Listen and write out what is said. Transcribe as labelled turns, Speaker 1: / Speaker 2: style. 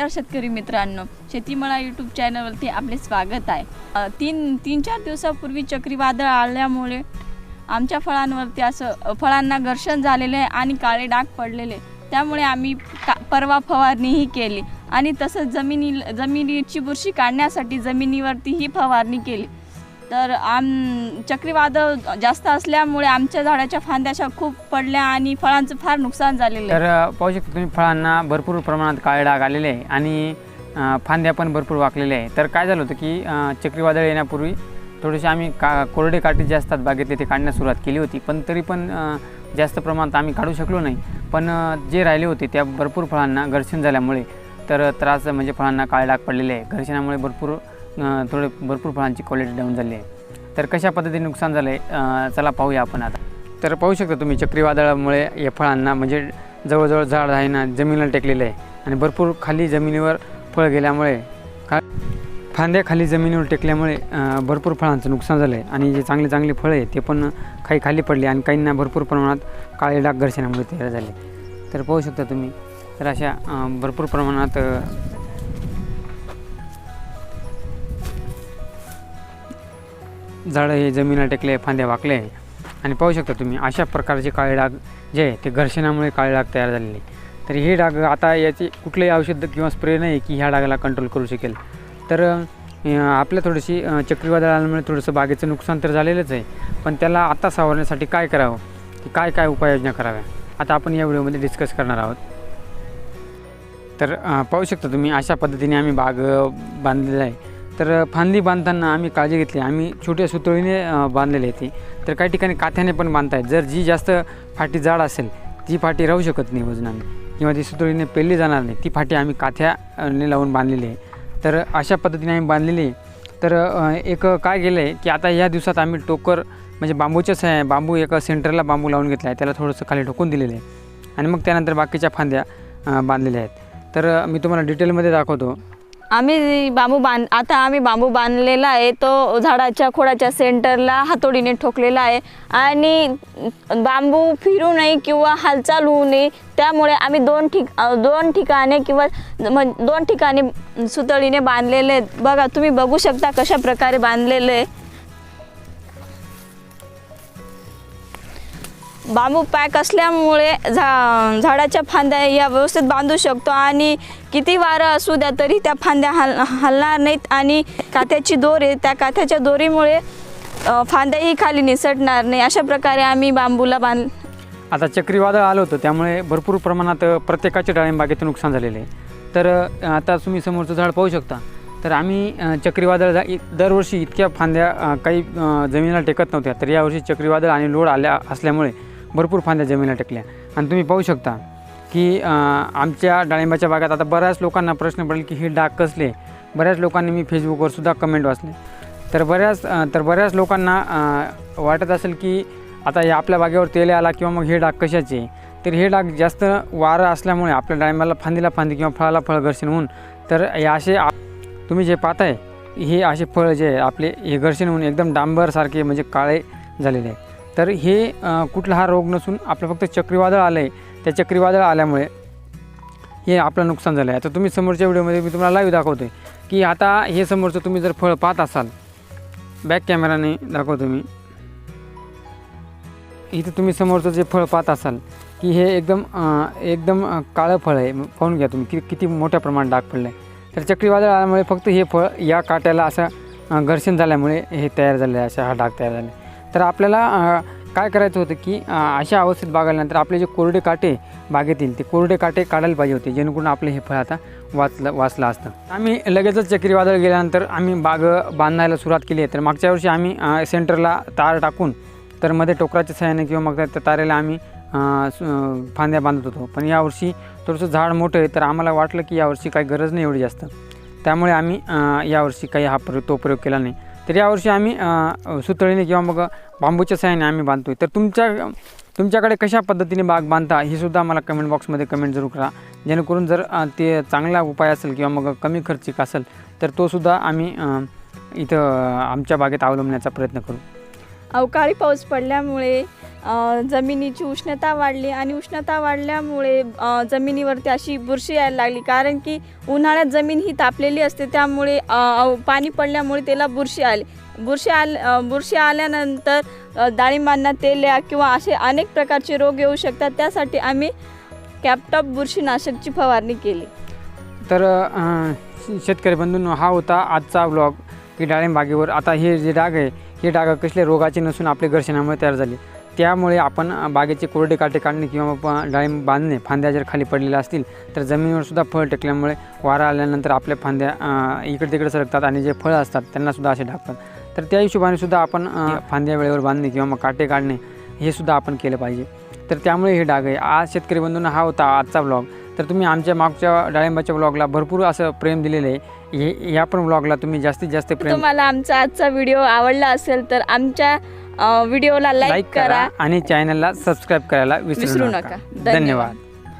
Speaker 1: नमस्कार शेतकरी मित्रांनो. शेतीमळा यूट्यूब चॅनलवरती आपले स्वागत आहे. तीन तीन चार दिवसापूर्वी चक्रीवादळ आल्यामुळे आमच्या फळांवरती असं फळांना घर्षण झालेले आहे आणि काळे डाग पडलेले त्यामुळे आम्ही का परवा फवारणीही केली. आणि तसंच जमिनी जमिनीची बुरशी काढण्यासाठी जमिनीवरती ही फवारणी केली. तर आम चक्रीवादळ जास्त असल्यामुळे आमच्या झाडाच्या फांद्याच्या खूप पडल्या आणि फळांचं फार नुकसान झालेलं आहे.
Speaker 2: तर पाहू शकता तुम्ही फळांना भरपूर प्रमाणात काळे डाग आलेले आहे आणि फांद्या पण भरपूर वाकलेल्या आहे तर काय झालं होतं की चक्रीवादळ येण्यापूर्वी थोडेसे आम्ही का कोरडे काटे जे असतात बागेतले ते काढण्यास सुरुवात केली होती. पण तरी पण जास्त प्रमाणात आम्ही काढू शकलो नाही. पण जे राहिले होते त्या भरपूर फळांना घर्षण झाल्यामुळे तर त्रास म्हणजे फळांना काळे डाग पडलेले आहे. घर्षणामुळे भरपूर थोडे भरपूर फळांची क्वालिटी डाऊन झाली आहे. तर कशा पद्धतीने नुकसान झालं आहे चला पाहूया आपण आता. तर पाहू शकता तुम्ही चक्रीवादळामुळे या फळांना म्हणजे जवळजवळ झाड आहे ना जमिनीला टेकलेलं आहे. आणि भरपूर खाली जमिनीवर फळ गेल्यामुळे का फांद्या खाली जमिनीवर टेकल्यामुळे भरपूर फळांचं नुकसान झालं आहे आणि जे चांगले चांगले फळं आहे ते पण काही खाली पडले आणि काहींना भरपूर प्रमाणात काळे डाग घर्षणामुळे तयार झाले. तर पाहू शकता तुम्ही तर अशा भरपूर प्रमाणात झाडं हे जमिनीला टेकले फांद्या वाकले. आणि पाहू शकता तुम्ही अशा प्रकारचे काळे डाग जे आहे ते घर्षणामुळे काळे डाग तयार झालेले तर हे डाग आता याचे कुठलेही औषध किंवा स्प्रे नाही की ह्या डागाला कंट्रोल करू शकेल. तर आपल्या थोडीशी चक्रीवादळामुळे चक्रीवादळ आल्यामुळे थोडंसं बागेचं नुकसान तर झालेलंच आहे. पण त्याला आता सावरण्यासाठी काय करावं? की काय काय उपाययोजना कराव्या? आता आपण या व्हिडिओमध्ये डिस्कस करणार आहोत. तर पाहू शकता तुम्ही अशा पद्धतीने आम्ही बाग बांधलेलं बांधलेला आहे. तर फांदी बांधताना आम्ही काळजी घेतली. आम्ही छोट्या सुतळीने बांधलेली आहे ती. तर काही ठिकाणी काथ्याने पण बांधतायत. जर जी जास्त फाटी जाड असेल ती फाटी राहू शकत नाही वजनाने किंवा ती सुतळीने पेलली जाणार नाही ती फाटी आम्ही काथ्याने लावून बांधलेली आहे. तर अशा पद्धतीने आम्ही बांधलेली आहे. तर एक काय गेलं आहे की आता या दिवसात आम्ही टोकर म्हणजे बांबूच्या सहाय्या बांबू एका सेंटरला बांबू लावून घेतला आहे. त्याला थोडंसं खाली ठोकून दिलेलं आहे. आणि मग त्यानंतर बाकीच्या फांद्या बांधलेल्या आहेत. तर मी तुम्हाला डिटेलमध्ये दाखवतो.
Speaker 1: आम्ही बांबू बांध आता आम्ही बांबू बांधलेला आहे तो झाडाच्या खोडाच्या सेंटरला हातोडीने ठोकलेला आहे. आणि बांबू फिरू नये किंवा हालचाल होऊ नये त्यामुळे आम्ही दोन ठिक दोन ठिकाणे किंवा म्हण- दोन ठिकाणी सुतळीने बांधलेले आहेत. बघा तुम्ही बघू शकता कशा प्रकारे बांधलेले आहे. बांबू पॅक असल्यामुळे झा झाडाच्या फांद्या या व्यवस्थित बांधू शकतो आणि किती वारं असू द्या तरी त्या फांद्या हल हलणार नाहीत आणि काथ्याची दोर आहे त्या काथ्याच्या दोरीमुळे फांद्याही खाली निसटणार नाही. अशा प्रकारे आम्ही बांबूला बांध
Speaker 2: आता चक्रीवादळ आलं होतं त्यामुळे भरपूर प्रमाणात प्रत्येकाच्या डाळिंबागेचं नुकसान झालेलं आहे. तर आता तुम्ही समोरचं झाड पाहू शकता. तर आम्ही चक्रीवादळ दरवर्षी इतक्या फांद्या काही जमिनीला टेकत नव्हत्या तर यावर्षी चक्रीवादळ आणि लोड आल्या असल्यामुळे भरपूर फांद्या जमिनीला टेकल्या. आणि तुम्ही पाहू शकता की आमच्या डाळिंबाच्या बागात आता बऱ्याच लोकांना प्रश्न पडेल की हे डाग कसले बऱ्याच लोकांनी मी फेसबुकवरसुद्धा कमेंट वाचले. तर बऱ्याच तर बऱ्याच लोकांना वाटत असेल की आता हे आपल्या बागेवर तेल आला किंवा मग हे डाग कशाचे तर हे डाग जास्त वारं असल्यामुळे आपल्या डाळिंबाला फांदीला फांदी किंवा फळाला फळ घर्षण होऊन तर हे असे तुम्ही जे पाहताय हे असे फळ जे आपले हे घर्षण होऊन एकदम डांबरसारखे म्हणजे काळे झालेले आहे. तर हे कुठला हा रोग नसून आपलं फक्त चक्रीवादळ आलं आहे त्या चक्रीवादळ आल्यामुळे हे आपलं नुकसान झालं आहे आता तुम्ही समोरच्या व्हिडिओमध्ये मी तुम्हाला लाईव्ह दाखवतो आहे की आता हे समोरचं तुम्ही जर फळ पाहत असाल बॅक कॅमेराने दाखवतो मी. इथं तुम्ही समोरचं जे फळ पाहत असाल की हे एकदम एकदम काळं फळ आहे. मग पाहून घ्या तुम्ही कि किती मोठ्या प्रमाणात डाग पडलं आहे तर चक्रीवादळ आल्यामुळे फक्त हे फळ या काट्याला असं घर्षण झाल्यामुळे हे तयार झाले आहे, अशा हा डाग तयार झाले तर आपल्याला काय करायचं होतं की अशा अवस्थेत बागाल्यानंतर आपले जे कोरडे काटे बागेतील ते कोरडे काटे काढायला पाहिजे होते जेणेकरून आपलं हे फळ आता वाचलं वाचलं असतं. आम्ही लगेचच चक्रीवादळ गेल्यानंतर आम्ही बाग बांधायला सुरुवात केली आहे. तर मागच्या वर्षी आम्ही सेंटरला तार टाकून तर मध्ये टोकराच्या सहाय्याने किंवा मग त्या तारेला आम्ही फांद्या बांधत होतो. पण यावर्षी थोडंसं झाड मोठं आहे तर आम्हाला वाटलं की यावर्षी काही गरज नाही एवढी जास्त. त्यामुळे आम्ही यावर्षी काही हा प्रयोग तो प्रयोग केला नाही. तर यावर्षी आम्ही सुतळीने किंवा मग बांबूच्या सहाय्याने आम्ही बांधतो तर तुमच्या तुमच्याकडे कशा पद्धतीने बाग बांधता हे सुद्धा मला कमेंट बॉक्समध्ये कमेंट जरूर करा. जेणेकरून जर ते चांगला उपाय असेल किंवा मग कमी खर्चिक असेल तर तो सुद्धा आम्ही इथं आमच्या बागेत अवलंबण्याचा प्रयत्न करू.
Speaker 1: अवकाळी पाऊस पडल्यामुळे जमिनीची उष्णता वाढली आणि उष्णता वाढल्यामुळे जमिनीवरती अशी बुरशी यायला लागली. कारण की उन्हाळ्यात जमीन ही तापलेली असते त्यामुळे पाणी पडल्यामुळे त्याला बुरशी आली. बुरशी आल बुरशी आल्यानंतर डाळिंबांना तेल्या किंवा असे अनेक प्रकारचे रोग येऊ शकतात. त्यासाठी आम्ही कॅपटॉप बुरशीनाशकची फवारणी केली.
Speaker 2: तर शेतकरी बंधूंनो हा होता आजचा ब्लॉग की डाळिंबागेवर आता हे जे डाग आहे हे डाग कसले रोगाचे नसून आपले घर्षणामुळे तयार झाले. त्यामुळे आपण बागेचे कोरडे काटे काढणे किंवा डाळिंब बांधणे फांद्या जर खाली पडलेल्या असतील तर जमिनीवर सुद्धा फळ टेकल्यामुळे वारा आल्यानंतर आपल्या फांद्या इकडे तिकडे सरकतात आणि जे फळं असतात त्यांना सुद्धा असे टाकतात तर त्या हिशोबाने सुद्धा आपण फांद्या वेळेवर बांधणे किंवा मग काटे काढणे हे सुद्धा आपण केलं पाहिजे. तर त्यामुळे हे डाग आहे. आज शेतकरी बंधूंना हा होता आजचा ब्लॉग तर तुम्ही आमच्या मागच्या डाळिंबाच्या ब्लॉगला भरपूर असं प्रेम दिलेलं आहे. हे या पण ब्लॉगला तुम्ही जास्तीत जास्त प्रेम
Speaker 1: तुम्हाला आमचा आजचा व्हिडिओ आवडला असेल तर आमच्या व्हिडिओला लाईक करा
Speaker 2: आणि चॅनलला सबस्क्राईब करायला विसरू नका.
Speaker 1: धन्यवाद.